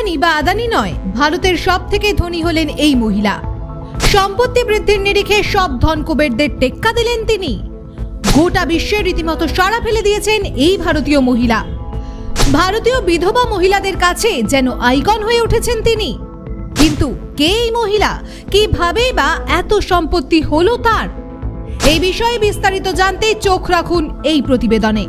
আম্বানি বা আদানি নয়, ভারতের সব থেকে ধনী হলেন এই মহিলা। সম্পত্তি বৃদ্ধির নিরিখে সব ধন কুবেরদের টেক্কা দিলেন তিনি। গোটা বিশ্বের রীতিমতো সাড়া ফেলে দিয়েছেন এই ভারতীয় মহিলা। ভারতীয় বিধবা মহিলাদের কাছে যেন আইকন হয়ে উঠেছেন তিনি। কিন্তু কে এই মহিলা, কীভাবে বা এত সম্পত্তি হলো তার? এই বিষয়ে বিস্তারিত জানতে চোখ রাখুন এই প্রতিবেদনে।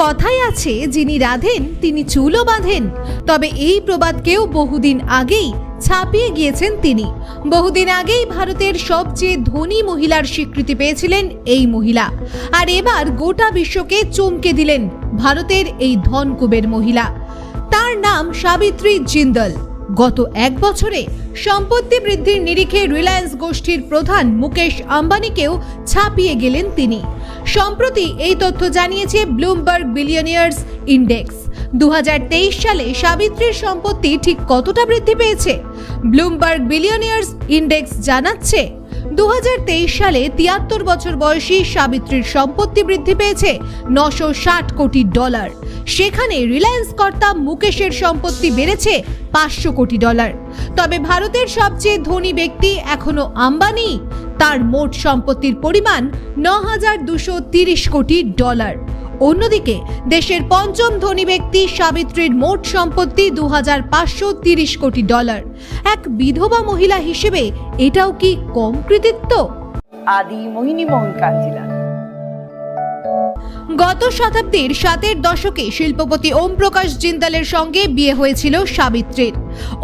কথায় আছে, যিনি রাধেন, তিনি চুলও বাঁধেন। তবে এই প্রবাদকেও বহুদিন আগেই ছাপিয়ে গিয়েছেন তিনি। বহুদিন আগেই ভারতের সবচেয়ে ধনী মহিলার স্বীকৃতি পেয়েছিলেন এই মহিলা। আর এবার গোটা বিশ্বকে চমকে দিলেন ভারতের এই ধনকুবের মহিলা। তার নাম সাবিত্রী জিন্দল। গত এক বছরে সম্পত্তি বৃদ্ধির নিরিখে রিলায়েন্স গোষ্ঠীর প্রধান মুকেশ আম্বানিকেও ছাপিয়ে গেলেন তিনি। সম্প্রতি এই তথ্য জানিয়েছে ব্লুমবার্গ বিলিয়নিয়ার্স ইন্ডেক্স। দু হাজার তেইশ সালে সাবিত্রীর সম্পত্তি ঠিক কতটা বৃদ্ধি পেয়েছে? ব্লুমবার্গ বিলিয়নিয়ার্স ইন্ডেক্স জানাচ্ছে দু হাজার তেইশ সালে তিয়াত্তর বছর বয়সী সাবিত্রীর সম্পত্তি বৃদ্ধি পেয়েছে নশো কোটি ডলার। সেখানে রিলায়েন্স কর্তা মুকেশের সম্পত্তি বেড়েছে পাঁচশো কোটি ডলার। তবে ভারতের সবচেয়ে ধনী ব্যক্তি এখনও আম্বানি। তার মোট সম্পত্তির পরিমাণ ন হাজার দুশো তিরিশ কোটি ডলার। অন্যদিকে দেশের পঞ্চম ধনী ব্যক্তি সাবিত্রীর মোট সম্পত্তি দু কোটি ডলার। এক বিধবা মহিলা হিসেবে এটাও কি কম কৃতিত্ব? আদি মোহিনী মোহন কাঞ্জিলাল গত শতাব্দীর সাতের দশকে শিল্পপতি ওম প্রকাশ জিন্দালের সঙ্গে বিয়ে হয়েছিল সাবিত্রীর।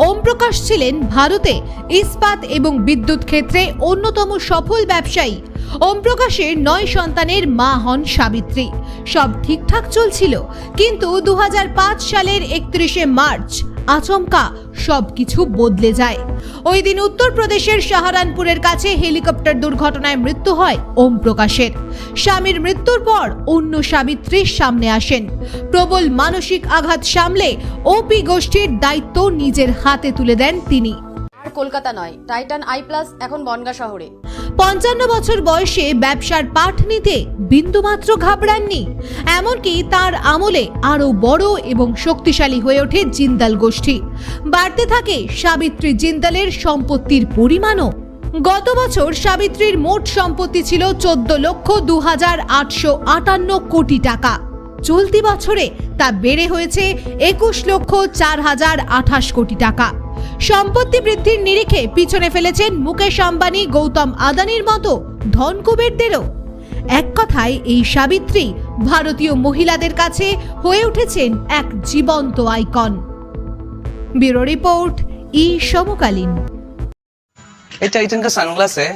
ওম প্রকাশ ছিলেন ভারতে ইস্পাত এবং বিদ্যুৎ ক্ষেত্রে অন্যতম সফল ব্যবসায়ী। ওম প্রকাশের নয় সন্তানের মা হন সাবিত্রী। সব ঠিকঠাক চলছিল। কিন্তু দু হাজার পাঁচ সালের একত্রিশে মার্চ আচমকা সবকিছু বদলে যায়। ওই দিন উত্তরপ্রদেশের সাহারানপুরের কাছে হেলিকপ্টার দুর্ঘটনায় মৃত্যু হয় ওম প্রকাশের। স্বামীর মৃত্যুর পর অন্য সাবিত্রীর সামনে আসেন। প্রবল মানসিক আঘাত সামলে ওপি গোষ্ঠীর দায়িত্ব নিজের হাতে তুলে দেন তিনি। কলকাতা নয়, টাইটান আই প্লাস, এখন বনগা শহরে। পঞ্চান্ন বছর বয়সে ব্যবসার পাঠ নিতে বিন্দুমাত্র ঘাবড়াননি। এমনকি তার আমলে আরও বড় এবং শক্তিশালী হয়ে ওঠে জিন্দাল গোষ্ঠী। বাড়তে থাকে সাবিত্রী জিন্দালের সম্পত্তির পরিমাণও। গত বছর সাবিত্রীর মোট সম্পত্তি ছিল চোদ্দ লক্ষ দু হাজার আটশো আটান্ন কোটি টাকা। চলতি বছরে তা বেড়ে হয়েছে একুশ লক্ষ চার হাজার আঠাশ কোটি টাকা। সম্পত্তি বৃদ্ধির নিরিখে পিছনে ফেলেছেন মুকেশ আম্বানি গৌতম আদানির মতো ধনকুবেরদেরও এক কথায় এই সাবিত্রী ভারতীয় মহিলাদের কাছে হয়ে উঠেছেন এক জীবন্ত আইকন ব্যুরো রিপোর্ট ই সমকালীন ये टाइटन का सनग्लास है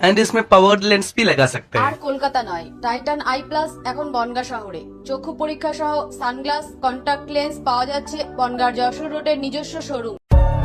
एंड इसमें पावर्ड लेंस भी लगा सकते আর हैं কলকাতা নয় টাইটান আই প্লাস এখন বনগা শহরে চক্ষু পরীক্ষা সহ সানগ্লাস কন্টাক্ট লেন্স পাওয়া যাচ্ছে বনগার যশোর রোডের নিজস্ব শোরুম